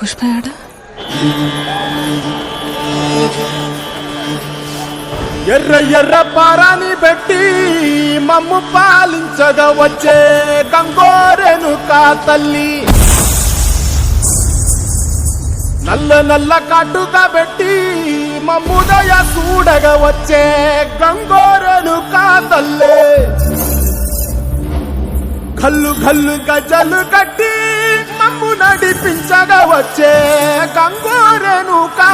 పుష్ప ఎర్ర ఎర్ర పారాని పెట్టి మమ్ము పాలించగా వచ్చే గంగోరెను కా తల్లి. నల్ల నల్ల కట్టుగా పెట్టి మమ్ముదయ చూడగా వచ్చే గంగోరెను కా తల్లే. కల్లు కల్లు గజలు కట్టి మమ్ము నడిపించగా వచ్చే గంగోరెను కా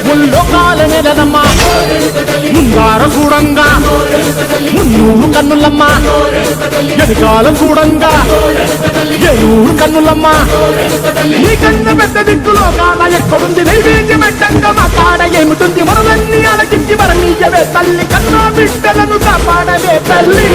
ముల్లోకాల నెలనమ్మా ముందార చూడంగా. మున్నూరు కన్నులమ్మా. ఎదుకాలం చూడంగా. ఏలూరు కన్నులమ్మా. నీ కన్ను పెద్ద దిక్కులో కాల ఎక్కడుంది? నైవేద్యం పెట్టంగా మా కాడ ఏమిటుంది? మనలన్నీ అలకించి మరణీయవే తల్లి. కన్నా బిడ్డలను కాపాడవే తల్లి.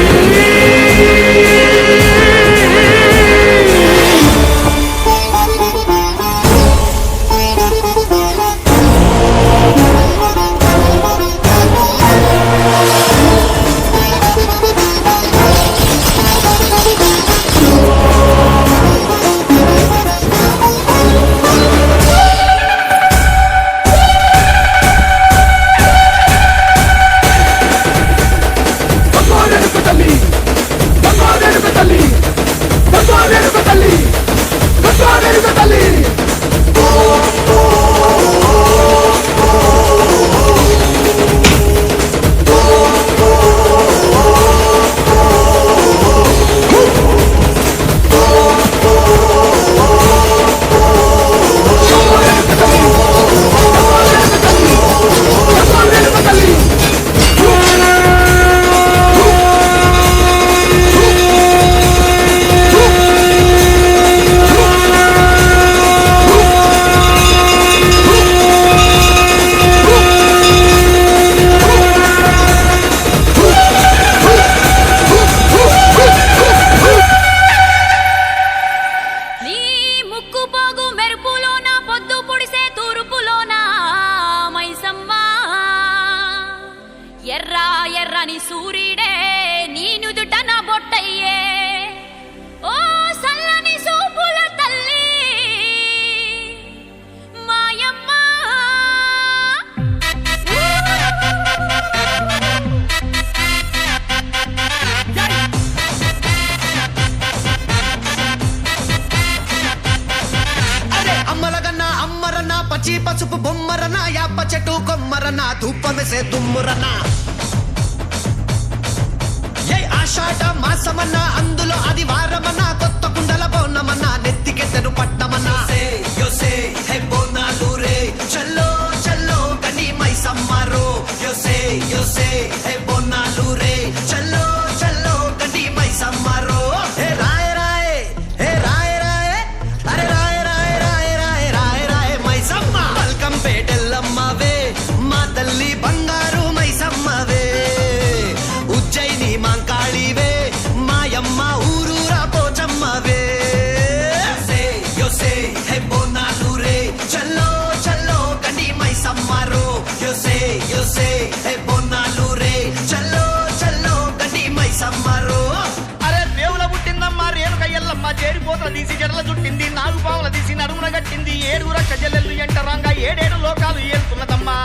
చెట్టు కొమ్మరన ధూపమెసే దుమ్మురన? ఏ ఆషాఢ మాసమన్న అందులో అది వారమన్న కొత్త కుండల బోనమన్న నెత్తికెత్తను పట్టమన్న. చల్లో చల్లో కని మై సమ్మారో యోసే యోసే హే కట్టగట్టింది ఏడుగుర కజలెల్లు ఎంటరాంగా ఏడేడు లోకాలు ఏలుతున్నదమ్మా.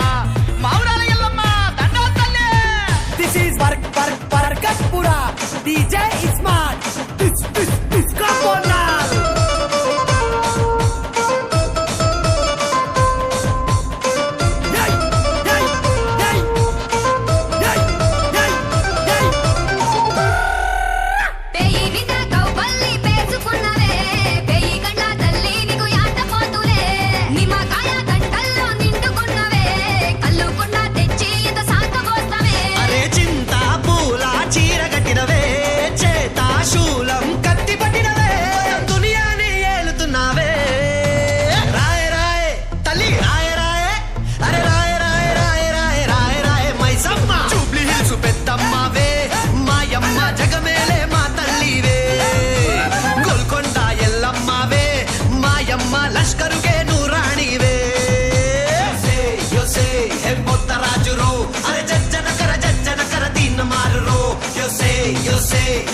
say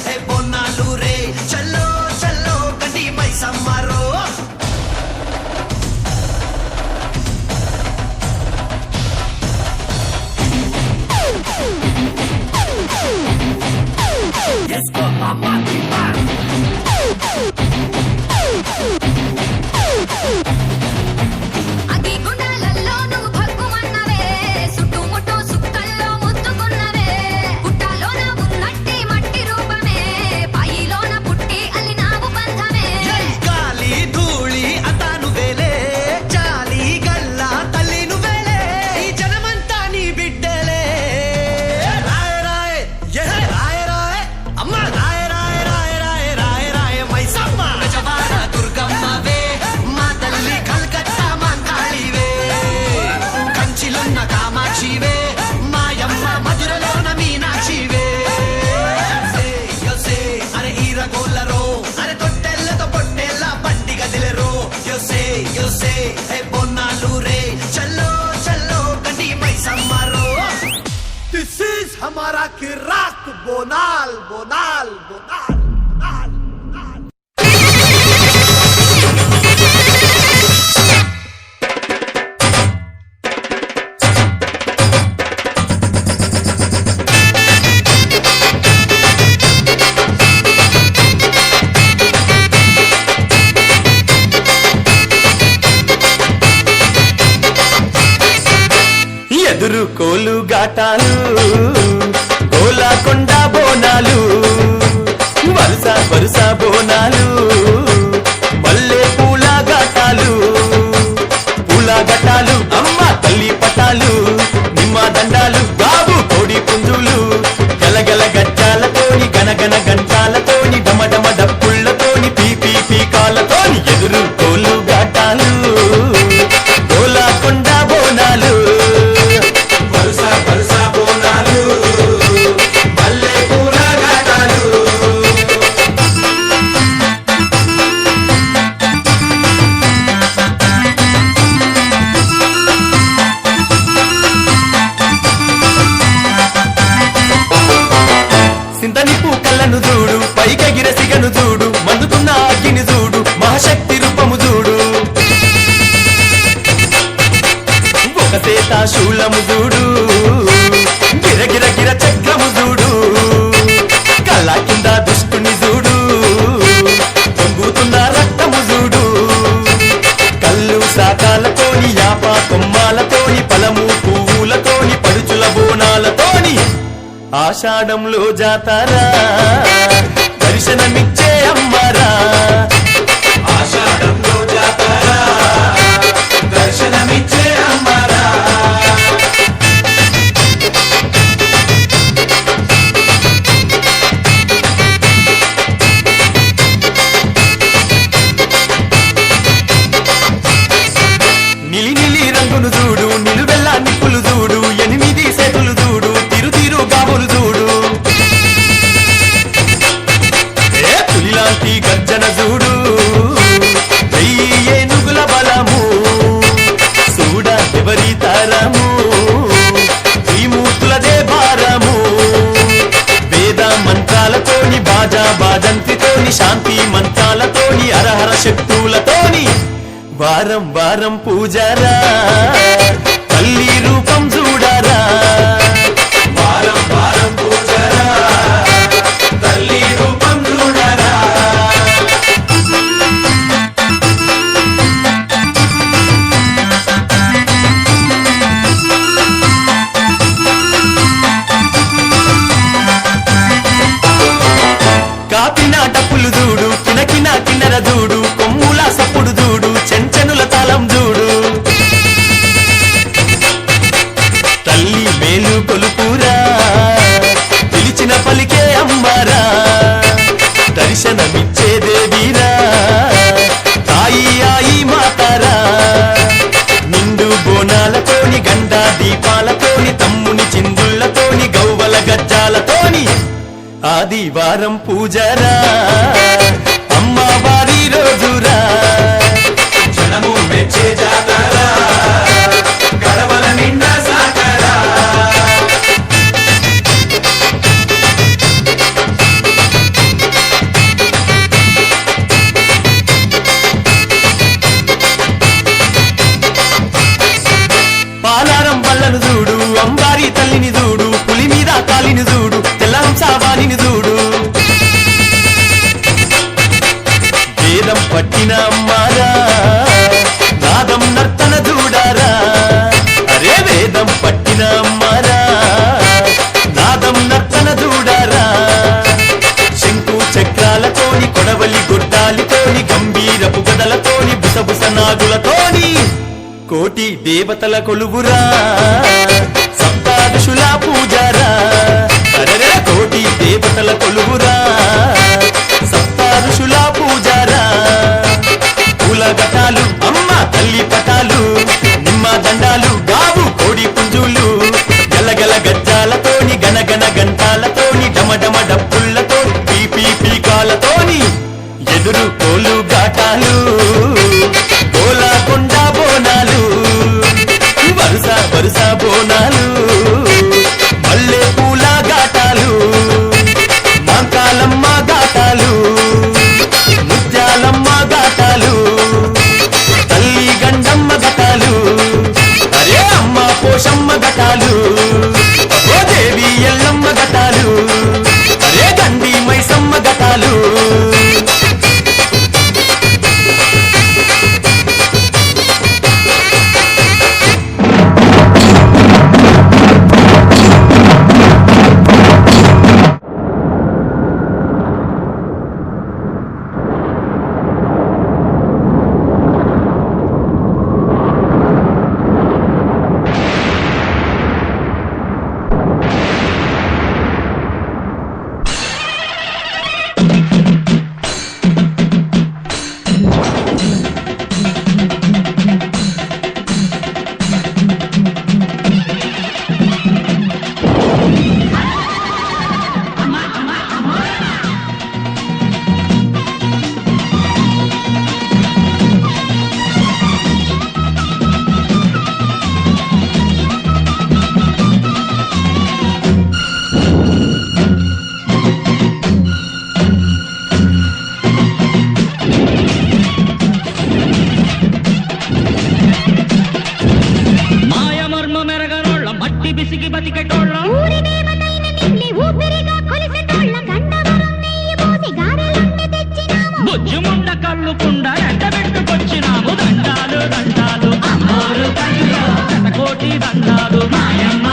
ఘటాలు ఆషాఢంలో జాతారా. దర్శనమిచ్చే ஆதிவாரம் பூஜரா. దేవతల కొలుగురా సంపాదుషుల పూజారా అరర కోటి దేవతల కొలుగురా సంపాదుషుల పూజారా. పూల ఘటాలు అమ్మ తల్లి పటాలు నిమ్మ దండాలు తప్పకుండా ఎండబెట్టుకొచ్చినాము దండాలు దండాలు. కోటి దండాలు. మాయమ్మ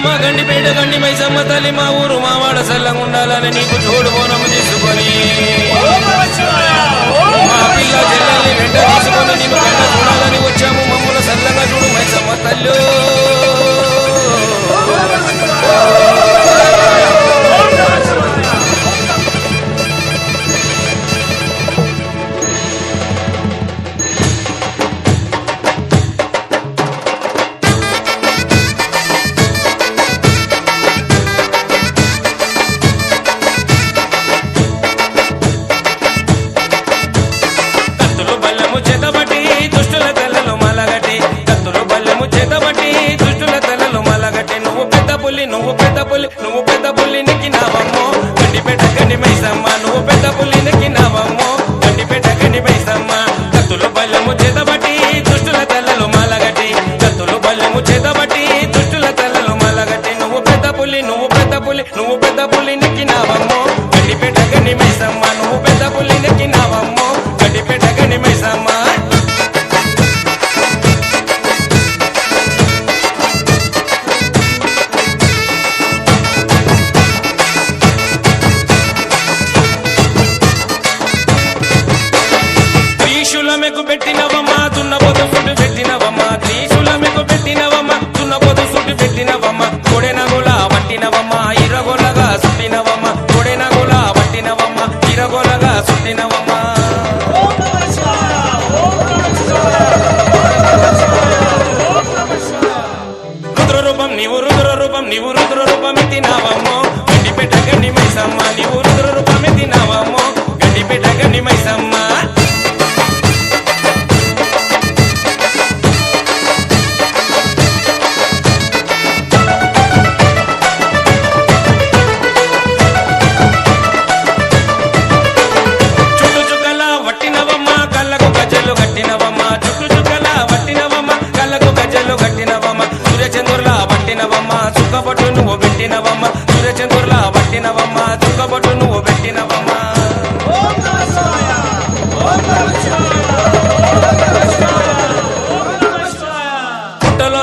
అమ్మ గండి పేట గండి మైసమ్మ తల్లి మా ఊరు మావాడ సల్లంగుండాలని నీకు చూడు బోనము తీసుకొని మా పిల్ల చెల్లెల్ని వెంట తీసుకొని నీకు వెంట చూడాలని వచ్చాము. మమ్మల సల్లంగా చూడు మైసమ్మ తల్లి. Oh,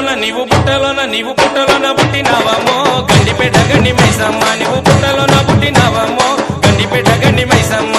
పుట్టలన నీవు పుట్టలన నీవు పుట్టలన పుట్టినావమో గండిపేట గండి మైసమ్మ నీవు పుట్టలన పుట్టినావమో గండిపేట గండి మైసమ్మ.